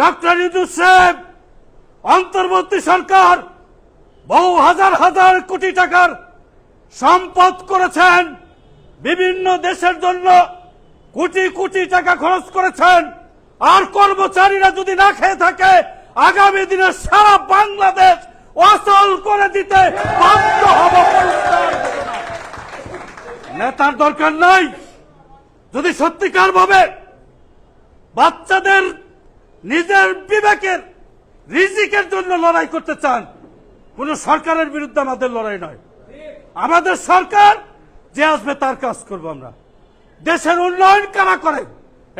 Doctor Yunus সাহেব, অন্তর্বর্তী সরকার বহু হাজার হাজার কোটি টাকার সম্পদ করেছেন, বিভিন্ন দেশের জন্য কোটি কোটি টাকা খরচ করেছেন, আর কর্মচারীরা যদি না খেয়ে থাকে, আগামী দিনে সারা বাংলাদেশ অচল করে দিতে বাধ্য হব নেতার দরকার নাই। যদি সত্যিকার ভাবে বাচ্চাদের নিজের বিবেকের, রিজিকের জন্য লড়াই করতে চান, কোন সরকারের বিরুদ্ধে আমাদের লড়াই নয়। আমাদের সরকার যে আসবে তার কাজ করব আমরা। দেশের উন্নয়ন কারা করে,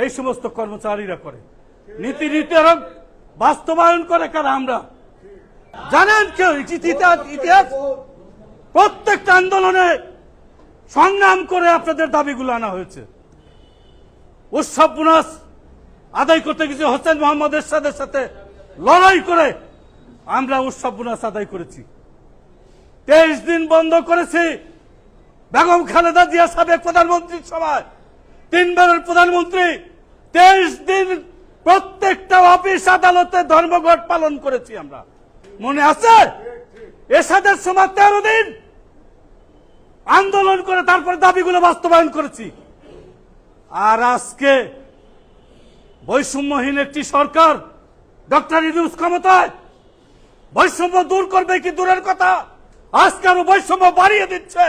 এই সমস্ত কর্মচারীরা করে। নীতি নির্ধারণ বাস্তবায়ন করে কারা আমরা। জানেন কেউ ইতিহাস, প্রত্যেকটা আন্দোলনে সংগ্রাম করে আপনাদের দাবিগুলো আনা হয়েছে। উৎসব বোনাস আদায় করতে গেছে হোসেন মোহাম্মদ এরশাদের সাথে। লড়াই করে আমরা উৎসব বোনাস আদায় করেছি। তেইশ দিন বন্ধ করেছি বেগম খালেদা জিয়া সাবেক প্রধানমন্ত্রীর সময় তিনবারের প্রধানমন্ত্রী। তেইশ দিন প্রত্যেকটা অফিস আদালতে ধর্মঘট পালন করেছি আমরা। মনে আছে? এরশাদের সময় তেরো দিন আন্দোলন করে তারপরে দাবিগুলো বাস্তবায়ন করেছি। আর আজকে বৈষম্যহীন একটি সরকার। ডক্টর ইউনুস ক্ষমতায়। বৈষম্য দূর করবে কি দূরের কথা? আজকে আরও বৈষম্য বাড়িয়ে দিচ্ছে।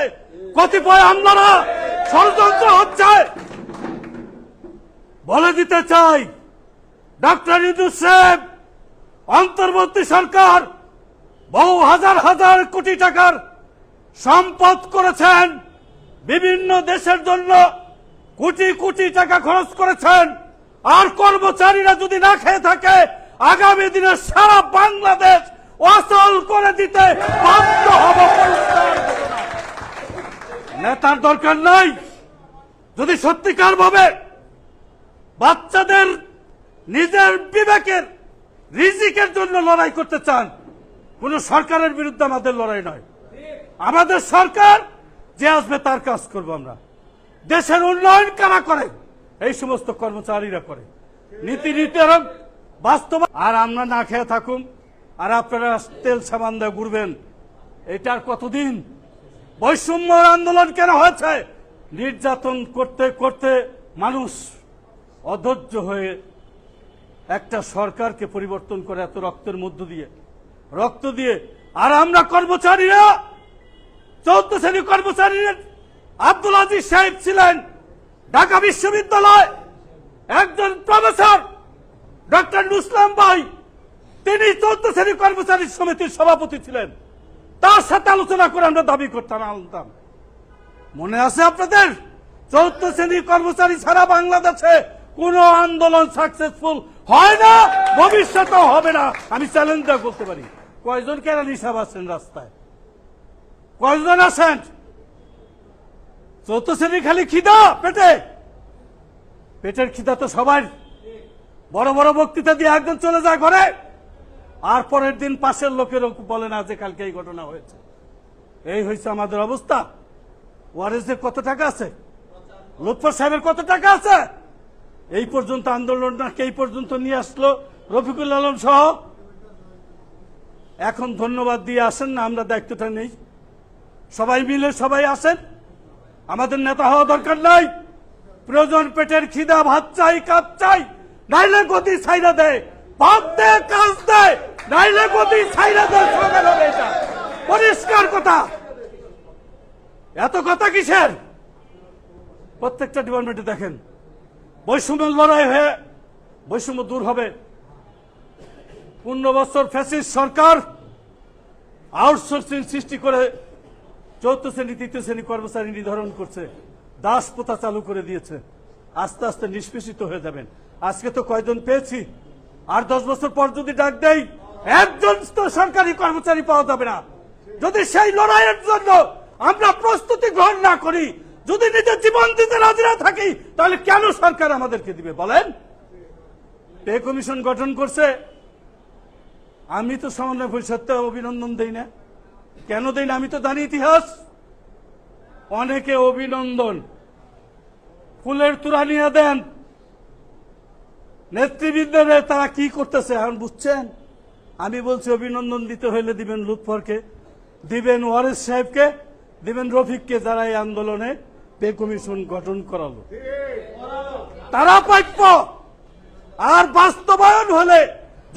কতিপয় আমলারা ষড়যন্ত্র হচ্ছে। বলে দিতে চাই, ডক্টর ইউনুস সাহেব, অন্তর্বর্তী সরকার বহু হাজার হাজার কোটি টাকার সম্পদ করেছেন। বিভিন্ন দেশের জন্য কোটি কোটি টাকা খরচ করেছেন। আর কর্মচারীরা যদি না খেয়ে থাকে, আগামী দিনে সারা বাংলাদেশ অচল করে দিতে বাধ্য হব নেতার দরকার নাই। যদি সত্যিকার ভাবে বাচ্চাদের নিজের বিবেকের, রিজিকের জন্য লড়াই করতে চান, কোন সরকারের বিরুদ্ধে আমাদের লড়াই নয়। আমাদের সরকার যে আসবে তার কাজ করব আমরা। দেশের উন্নয়ন কারা করে? এই সমস্ত কর্মচারীরা করে। নীতি নির্ধারণ বাস্তব আর আমরা না খেয়ে থাকুন আর আপনারা তেল সাবান দিয়ে ঘুরবেন। এটার কতদিন? বৈষম্য আন্দোলন কেন হয়েছে? নির্যাতন করতে করতে মানুষ অধৈর্য হয়ে একটা সরকারকে পরিবর্তন করে এত রক্তের মধ্য দিয়ে, রক্ত দিয়ে। আর আমরা কর্মচারীরা, চৌদ্দ শ্রেণি কর্মচারীরা আব্দুল আজিজ সাহেব ছিলেন। ঢাকা বিশ্ববিদ্যালয় একজন প্রফেসর, ডক্টর নুসলাম ভাই। তিনি চৌদ্দ শ্রেণি কর্মচারী সমিতির সভাপতি ছিলেন। তার সাথে আলোচনা করে আমরা দাবি করতাম, আনতাম। মনে আছে আপনাদের? চৌদ্দ শ্রেণি কর্মচারী ছাড়া বাংলাদেশে কোন আন্দোলন সাকসেসফুল হয় না, ভবিষ্যতেও হবে না। আমি চ্যালেঞ্জ দিয়ে বলতে পারি। কয়জন কেন হিসাব আছেন রাস্তায়? কয়জন আছেন? চৌদ্দ শ্রেণি খালি খিদা, পেটে। পেটের খিদা তো সবাই বড় বড় বক্তৃতা দিয়ে একজন চলে যায় ঘরে। আর পরের দিন পাশের লোকের বলে না যে কালকে এই ঘটনা হয়েছে। এই হয়েছে আমাদের অবস্থা। ওয়ারেসের কত টাকা আছে? লুৎফর সাহেবের কত টাকা আছে? এই পর্যন্ত আন্দোলনটাকে এই পর্যন্ত নিয়ে আসলো? রফিকুল আলম সহ। এখন ধন্যবাদ দিয়ে আসেন না, আমরা দায়িত্বটা নেই। সবাই মিলে সবাই আসেন। আমাদের নেতা হওয়া দরকার নাই। প্রয়োজন পেটের খিদা, ভাত চাই, কাপ চাই, নাইলে গতি ছাইরা দেয় ভাত দে, কাজ দেয় নাইলে গতি ছাইরা দেয় সরকার হবে এটা। পরিষ্কার কথা। এত কথা কিসের? প্রত্যেকটা ডিপার্টমেন্টে দেখেন। বৈষম্যের লড়াই হয়ে বৈষম্য দূর হবে। পূর্ণ বছর ফ্যাসিস্ট সরকার আউটসোর্সিং সৃষ্টি করে চৌদ্দ শ্রেণি, তৃতীয় শ্রেণি কর্মচারী নির্ধারণ করছে। দাস প্রথা চালু করে দিয়েছে। আস্তে আস্তে নিষ্পেষিত হয়ে যাবেন। আজকে তো কয়জন পেয়েছি? আর দশ বছর পর যদি ডাক দেই, একজন তো সরকারি কর্মচারী পাওয়া যাবে না। যদি সেই লড়াইয়ের জন্য আমরা প্রস্তুতি গ্রহণ না করি, যদি নিজের জীবন দিতে রাজি না থাকি, তাহলে কেন সরকার আমাদেরকে দিবে বলেন? পে কমিশন গঠন করছে। আমি তো সমন্বয় পরিষদকে অভিনন্দন দেই না। কেন দেই না আমি তো জানি ইতিহাস। অনেকে অভিনন্দন। ফুলের তুরা নিয়ে দেন। নেতৃবৃন্দরে তারা কি করতেছে এখন বুঝছেন? আমি বলছি, অভিনন্দন দিতে হইলে দিবেন লুৎফরকে, দিবেন ওয়ারেস সাহেবকে, দিবেন রফিককে যারা এই আন্দোলনে পে কমিশন গঠন করালো। তারা প্রাপ্য আর বাস্তবায়ন হলে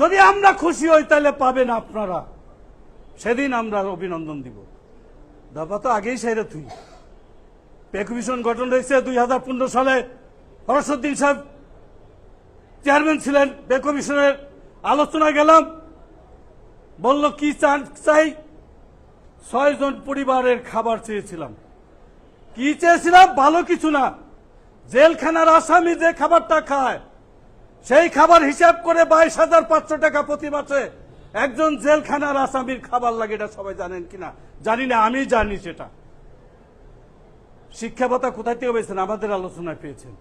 যদি আমরা খুশি হই, তাহলে পাবেন আপনারা। সেদিন আমরা অভিনন্দন দিব। দাবা তো আগেই সেরে তুই পে কমিশন গঠন হয়েছে দুই হাজার পনেরো সালে। হরসুদ্দিন সাহেব চেয়ারম্যান ছিলেন। পে কমিশনের গেলাম। বলল, কি চান চাই? ছয়জন পরিবারের খাবার চেয়েছিলাম। কি চেয়েছিলাম? ভালো কিছু না। জেলখানার আসামি যে খাবারটা খায়, সেই খাবার হিসাব করে বাইশ হাজার পাঁচশো টাকা প্রতি মাসে একজন জেলখানার আসামির খাবার লাগে এটা সবাই জানেন কিনা? জানি না, আমি জানি সেটা। শিক্ষা ভাতা কোথায় থেকে পেয়েছেন? আমাদের আলোচনায় পেয়েছেন।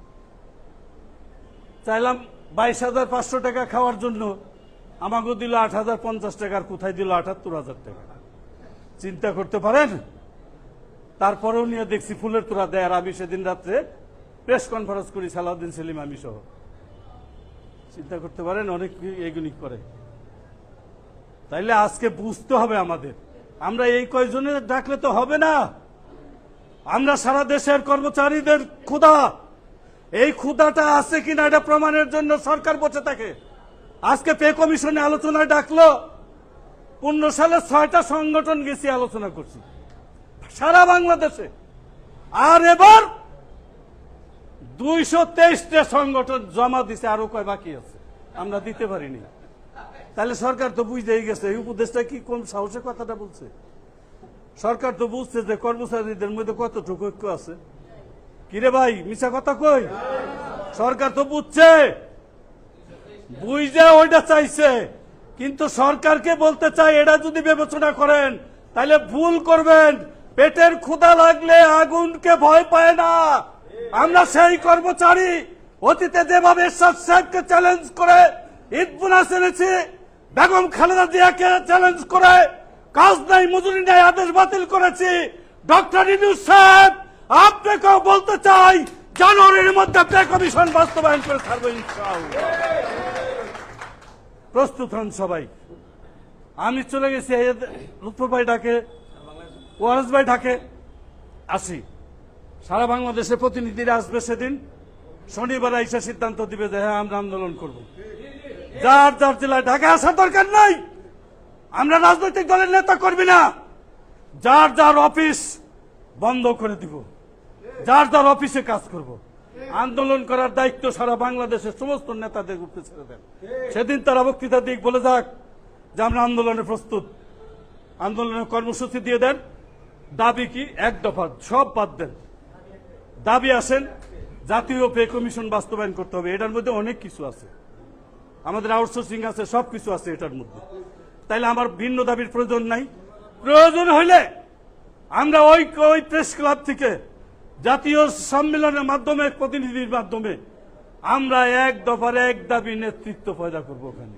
চাইলাম বাইশ হাজার পাঁচশো টাকা খাওয়ার জন্য। আমাকে দিল আট হাজার পঞ্চাশ টাকার, কোথায় দিল আটাত্তর হাজার টাকা? চিন্তা করতে পারেন? তারপরেও নিয়ে দেখছি ফুলের তোরা দেয়, আর আমি সেদিন রাত্রে প্রেস কনফারেন্স করি সালাউদ্দিন সেলিম আমি সহ চিন্তা করতে পারেন, অনেক এগুলি করে। তাইলে আজকে বুঝতে হবে আমাদের। আমরা এই কয়জনে ডাকলে তো হবে না। আমরা সারা দেশের কর্মচারীদের ক্ষুধা। এই ক্ষুধাটা আছে কিনা এটা প্রমাণের জন্য সরকার বসে থাকে। আজকে পে কমিশনে আলোচনায় ডাকলো। পনেরো সালে ছয়টা সংগঠন গেছি আলোচনা করছি। সারা বাংলাদেশে। আর এবার দুইশো তেইশটা সংগঠন জমা দিছে, আরও কয় বাকি আছে। আমরা দিতে পারিনি। তাহলে সরকার তো বুঝতেই গেছে, এই উপদেশটা কি কোন সাহসে কথাটা বলছে? সরকার তো বুঝছে যে কর্মচারীদের মধ্যে কতটুকু ঐক্য আছে। কিরে ভাই মিশা কথা কই? সরকার তো বুঝছে। বুঝে ওইটা চাইছে। কিন্তু সরকারকে বলতে চাই এটা যদি বিবেচনা করেন, তাহলে ভুল করবেন। পেটের ক্ষুধা লাগলে আগুনকে ভয় পায় না। আমরা সেই কর্মচারী, অতীতে যেভাবে সাহেবকে চ্যালেঞ্জ করে ঈদ বোনাস এনেছি বেগম খালেদা জিয়াকে চ্যালেঞ্জ করে কাজ নাই, মজুরি নাই, আদেশ বাতিল করেছি। ডক্টর ইনুস সাহেব, আপনাকেও বলতে চাই, জানুয়ারির মধ্যে পে কমিশন বাস্তবায়ন করে ছাড়বো প্রস্তুত হন সবাই। আমি চলে গেছি লুৎফর ভাই ডাকে, ওয়ারেস ভাই ডাকে, আসি। সারা বাংলাদেশের প্রতিনিধিরা আসবে সেদিন। শনিবার এসে সিদ্ধান্ত দিবে যে হ্যাঁ আমরা আন্দোলন করব। যার যার জেলায় ঢাকা আসার দরকার নাই, আমরা রাজনৈতিক দলের নেতা করবি না। যার যার অফিস বন্ধ করে দিব। যার যার অফিসে কাজ করব। আন্দোলন করার দায়িত্ব সারা বাংলাদেশের সমস্ত নেতাদের উপরে ছেড়ে দেন। সেদিন তারা বক্তৃতা দিক বলে যাক যে আমরা আন্দোলনে প্রস্তুত। আন্দোলনের কর্মসূচি দিয়ে দেন। দাবি কি? এক দফা, সব বাদ দেন। দাবি আসেন, জাতীয় পে কমিশন বাস্তবায়ন করতে হবে। এটার মধ্যে অনেক কিছু আছে। আমাদের আউটসোর্সিং আছে সব কিছু আছে এটার মধ্যে। তাইলে আমার ভিন্ন দাবির প্রয়োজন নাই। প্রয়োজন হইলে আমরা ওই ওই প্রেস ক্লাব থেকে জাতীয় সম্মেলনের মাধ্যমে, প্রতিনিধির মাধ্যমে আমরা এক দফার এক দাবি নেতৃত্ব পয়দা করব ওখানে।